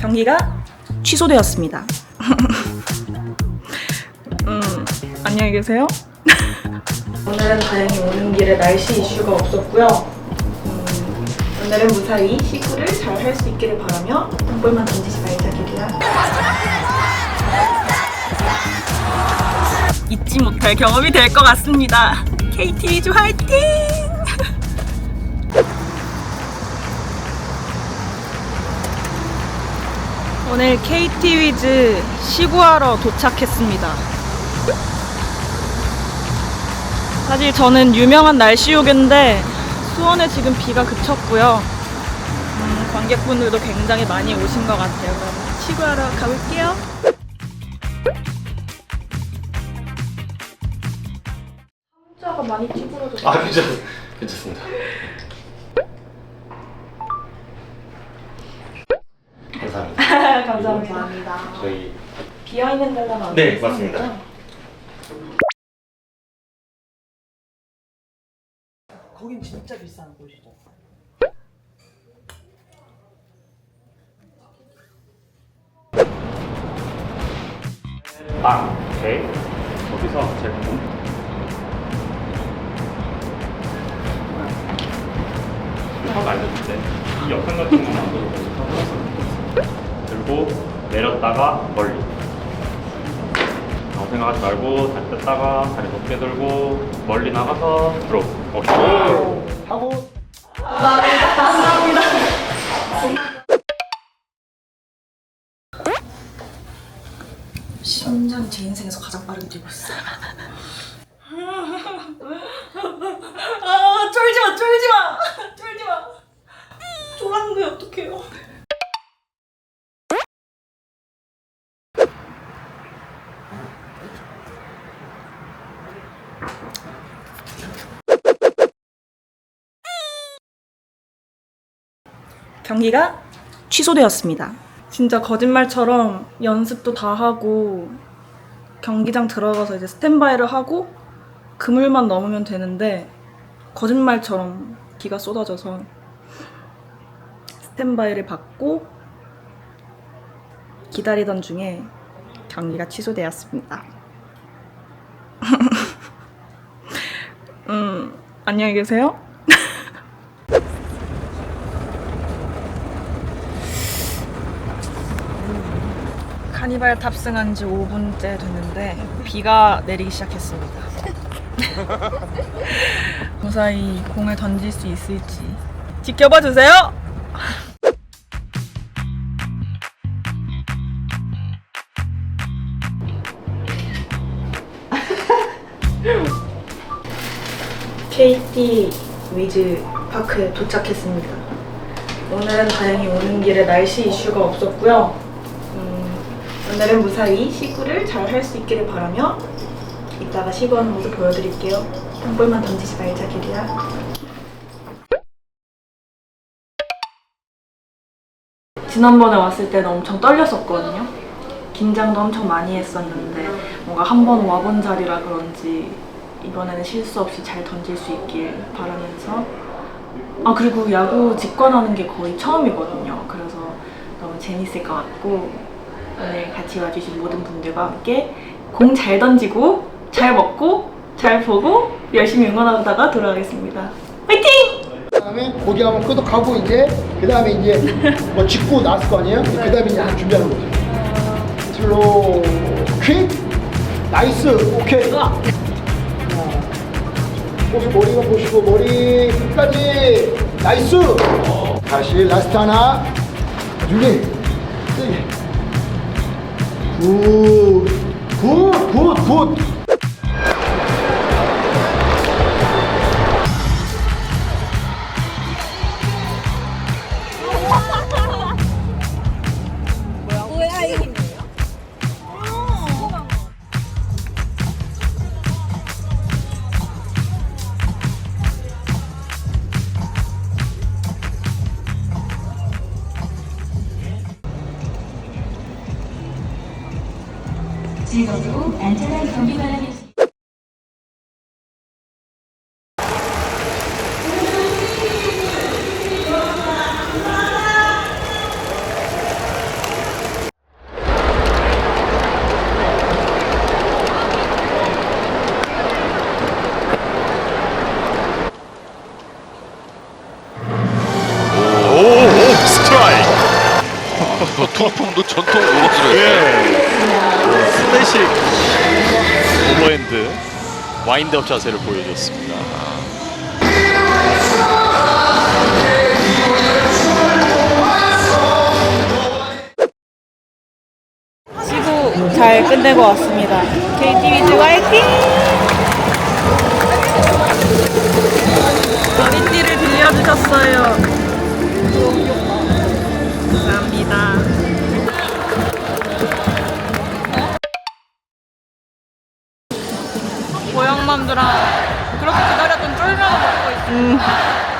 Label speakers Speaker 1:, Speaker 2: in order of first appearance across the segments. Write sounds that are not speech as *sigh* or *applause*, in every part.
Speaker 1: 경기가 취소되었습니다. *laughs* 음, 안녕히 계세요. *laughs* 오늘은 다행히 오는 길에 날씨 이슈가 없었고요. 음, 오늘은 무사히 시구를 잘 할 수 있기를 바라며 볼만 던지지 말자 기리야. 잊지 못할 경험이 될 것 같습니다. KT 위주 화이팅! 오늘 KT 위즈 시구하러 도착했습니다. 사실 저는 유명한 날씨 요괴인데 수원에 지금 비가 그쳤고요. 음, 관객분들도 굉장히 많이 오신 것 같아요. 그럼 시구하러 가볼게요. 자가 많이 찌그러졌어요.
Speaker 2: 아 괜찮 괜찮습니다. 감사합니다. 저희
Speaker 1: 비어 있는 데다가
Speaker 2: 네,
Speaker 1: 앉아있으면
Speaker 2: 맞습니다.
Speaker 1: 되죠?
Speaker 3: 거긴 진짜 비싼 곳이죠.
Speaker 2: 아 오케이 거기서 제품 턱 알려줄때 이 역할 같은 거 만들어서 들고 내렸다가 멀리. 아무 생각하지 말고 다리 뺐다가 다리 높게 들고 멀리 나가서 들어 오케이.
Speaker 3: 하고.
Speaker 1: 심장이 제 인생에서 가장 빠르게 뛰고 있어. 아, 쫄지 마, 쫄지 마, 쫄지 마. 졸았는데 어떡해요? 경기가 취소되었습니다. 진짜 거짓말처럼 연습도 다 하고 경기장 들어가서 이제 스탠바이를 하고 그물만 넘으면 되는데 거짓말처럼 비가 쏟아져서 스탠바이를 받고 기다리던 중에 경기가 취소되었습니다. *laughs* 음, 안녕히 계세요. 카니발 탑승한 지 5분째 됐는데 비가 내리기 시작했습니다. *laughs* 무사히 공을 던질 수 있을지 지켜봐 주세요. *laughs* KT 위즈 파크에 도착했습니다. 오늘은 다행히 오는 길에 날씨 이슈가 없었고요. 음, 오늘은 무사히 시구를 잘 할 수 있기를 바라며 이따가 시구하는 모습 보여드릴게요. 땅볼만 던지지 말자 기리야. 지난번에 왔을 때는 엄청 떨렸었거든요. 긴장도 엄청 많이 했었는데 뭔가 한 번 와본 자리라 그런지 이번에는 실수 없이 잘 던질 수 있길 바라면서 아 그리고 야구 직관하는 게 거의 처음이거든요. 그래서 너무 재밌을 것 같고 오늘 같이 와주신 모든 분들과 함께 공 잘 던지고 잘 먹고 잘 보고 열심히 응원하다가 돌아가겠습니다. 화이팅!
Speaker 3: 그다음에 고기 한번 끄덕하고 이제 그다음에 이제 뭐 짚고 나왔을 거 아니에요? 그다음에 이제 한 준비하는 거죠. 슬로우 퀵 나이스 오케이.
Speaker 1: 으아!
Speaker 3: 보시 머리만 보시고 머리 끝까지 나이스. 다시 라스트 하나 유리 세게. 굿 굿굿 굿.
Speaker 4: 즐겁고 안전한 경기 바라겠습니다.
Speaker 5: 오, 오 스트라이크. 뭐 통통도 전통 노릇으로 했어요.
Speaker 6: 예. 슬래식 오버핸드 와인드업 자세를 보여줬습니다.
Speaker 1: 시구 잘 끝내고 왔습니다. KT 위즈 화이팅! 머리띠를 빌려주셨어요. 저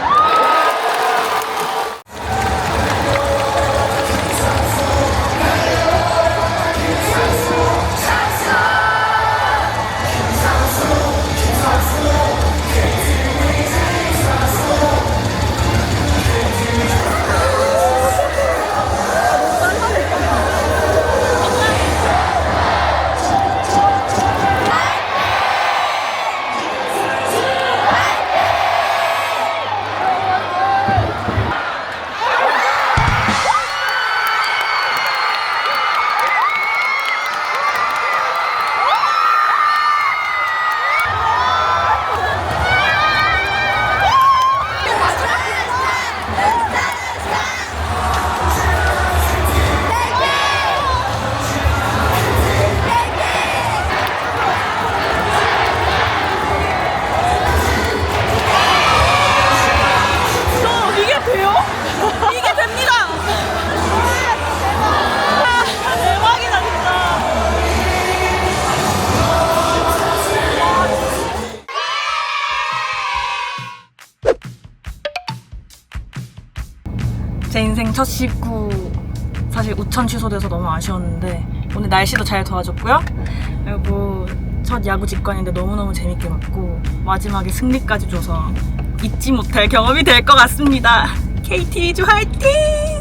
Speaker 1: 제 인생 첫 시구 사실 우천 취소돼서 너무 아쉬웠는데 오늘 날씨도 잘 도와줬고요. 그리고 첫 야구 직관인데 너무너무 재밌게 봤고 마지막에 승리까지 줘서 잊지 못할 경험이 될 것 같습니다. *laughs* KT 위즈 화이팅!